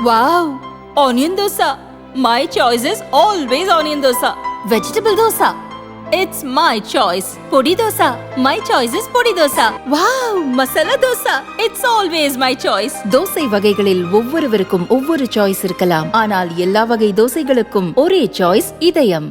Wow! Onion dosa. My choice is always onion dosa. Vegetable dosa. It's my choice. Podi dosa. My choice is podi dosa. Wow! Masala dosa. It's always my choice. Dosa வகைகளில் ஒவ்வொருவருக்கும் ஒவ்வொரு choice இருக்கலாம் ஆனால் எல்லா வகை தோசைகளுக்கும் ஒரே choice இதயம்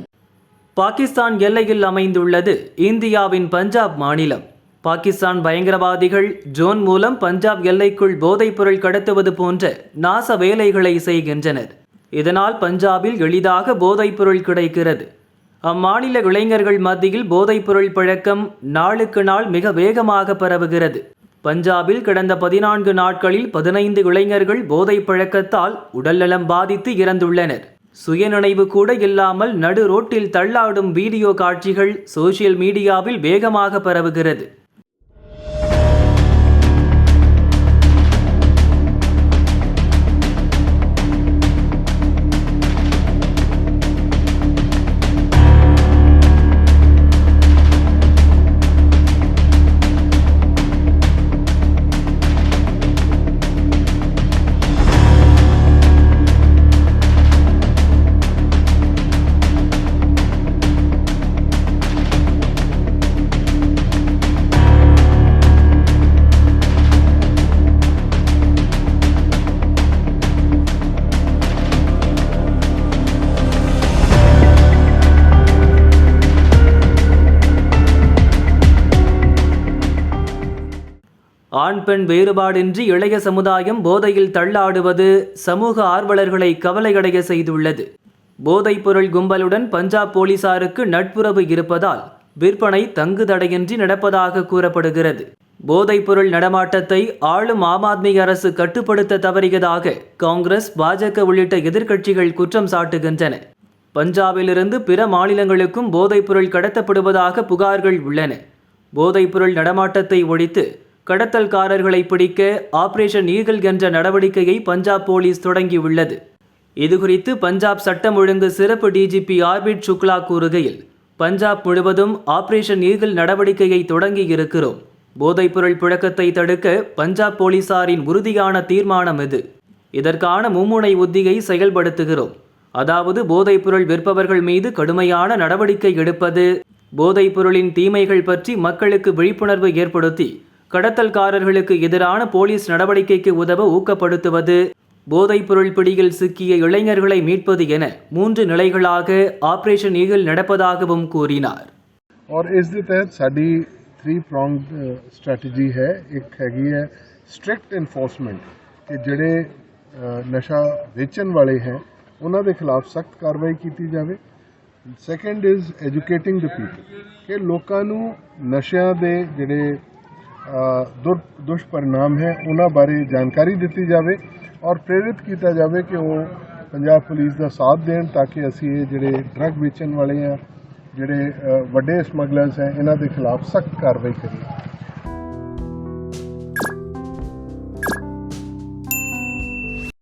பாகிஸ்தான் எல்லையில் அமைந்துள்ளது இந்தியாவின் பஞ்சாப் மாநிலம் பாகிஸ்தான் பயங்கரவாதிகள் ஜோன் மூலம் பஞ்சாப் எல்லைக்குள் போதைப்பொருள் கடத்துவது போன்ற நாச வேலைகளை செய்கின்றனர். இதனால் பஞ்சாபில் எளிதாக போதைப்பொருள் கிடைக்கிறது. அம்மாநில இளைஞர்கள் மத்தியில் போதைப்பொருள் பழக்கம் நாளுக்கு நாள் மிக வேகமாக பரவுகிறது. பஞ்சாபில் கடந்த பதினான்கு நாட்களில் பதினைந்து இளைஞர்கள் போதைப் பழக்கத்தால் உடல்நலம் பாதித்து இறந்துள்ளனர். சுயநினைவு கூட இல்லாமல் நடு ரோட்டில் தள்ளாடும் வீடியோ காட்சிகள் சோசியல் மீடியாவில் வேகமாக பரவுகிறது. ஆண் பெண் வேறுபாடின்றி இளைய சமுதாயம் போதையில் தள்ளாடுவது சமூக ஆர்வலர்களை கவலையடைய செய்துள்ளது. போதைப்பொருள் கும்பலுடன் பஞ்சாப் போலீசாருக்கு நட்புறவு இருப்பதால் விற்பனை தங்குதடையின்றி நடப்பதாக கூறப்படுகிறது. போதைப்பொருள் நடமாட்டத்தை ஆளும் ஆம் ஆத்மி அரசு கட்டுப்படுத்த தவறியதாக காங்கிரஸ் பாஜக உள்ளிட்ட எதிர்க்கட்சிகள் குற்றம் சாட்டுகின்றன. பஞ்சாபிலிருந்து பிற மாநிலங்களுக்கும் போதைப்பொருள் கடத்தப்படுவதாக புகார்கள் உள்ளன. போதைப்பொருள் நடமாட்டத்தை ஒழித்து கடத்தல்காரர்களை பிடிக்க ஆபரேஷன் ஈகிள் என்ற நடவடிக்கையை பஞ்சாப் போலீஸ் தொடங்கியுள்ளது. இதுகுறித்து பஞ்சாப் சட்டம் ஒழுங்கு சிறப்பு டிஜிபி ஆர்பிட் சுக்லா கூறுகையில் பஞ்சாப் முழுவதும் ஆபரேஷன் ஈகிள் நடவடிக்கையை தொடங்கி இருக்கிறோம் போதைப்பொருள் புழக்கத்தை தடுக்க பஞ்சாப் போலீசாரின் உறுதியான தீர்மானம் இது. இதற்கான மும்முனை உத்தியை செயல்படுத்துகிறோம். அதாவது போதைப்பொருள் விற்பவர்கள் மீது கடுமையான நடவடிக்கை எடுப்பது போதைப்பொருளின் தீமைகள் பற்றி மக்களுக்கு விழிப்புணர்வு ஏற்படுத்தி கடத்தல்காரர்களுக்கு எதிரான போலீஸ் நடவடிக்கைக்கு உதவ ஊக்கப்படுத்துவது போதைப்பொருள் பிடியில் சிக்கிய இளைஞர்களை மீட்பது என மூன்று நிலைகளாக ஆபரேஷன் ஈகிள் நடப்பதாகவும் கூறினார் ਔਰ ਇਸ ਦੇ ਤਹਿਤ ਸਾਡੀ 3 ਪ੍ਰੋਂਗਡ ਸਟ੍ਰੈਟਜੀ ਹੈ ਇੱਕ ਹੈਗੀ ਹੈ ਸਟ੍ਰਿਕਟ ਇਨਫੋਰਸਮੈਂਟ ਕਿ ਜਿਹੜੇ ਅ, ਨਸ਼ਾ ਵੇਚਣ ਵਾਲੇ ਹੈ ਉਹਨਾਂ ਦੇ ਖਿਲਾਫ ਸਖਤ ਕਾਰਵਾਈ ਕੀਤੀ ਜਾਵੇ second is educating the people ਕਿ ਲੋਕਾਂ ਨੂੰ ਨਸ਼ਿਆਂ ਦੇ ਜਿਹੜੇ ਅ, ਦੁਰ ਦੁਸ਼ਪਰਿਣਾਮ ਹੈ, ਉਹਨਾਂ ਬਾਰੇ ਜਾਣਕਾਰੀ ਦਿੱਤੀ ਜਾਵੇ ਔਰ ਪ੍ਰੇਰਿਤ ਕੀਤਾ ਜਾਵੇ ਕਿ ਉਹ ਪੰਜਾਬ ਪੁਲਿਸ ਦਾ ਸਾਥ ਦੇਣ ਤਾਂ ਕਿ ਅਸੀਂ ਇਹ ਜਿਹੜੇ ਡਰੱਗ ਵੇਚਣ ਵਾਲੇ ਆ, ਜਿਹੜੇ ਵੱਡੇ ਸਮਗਲਰਸ ਹੈ, ਇਹਨਾਂ ਦੇ ਖਿਲਾਫ ਸਖਤ ਕਾਰਵਾਈ ਕਰੀਏ।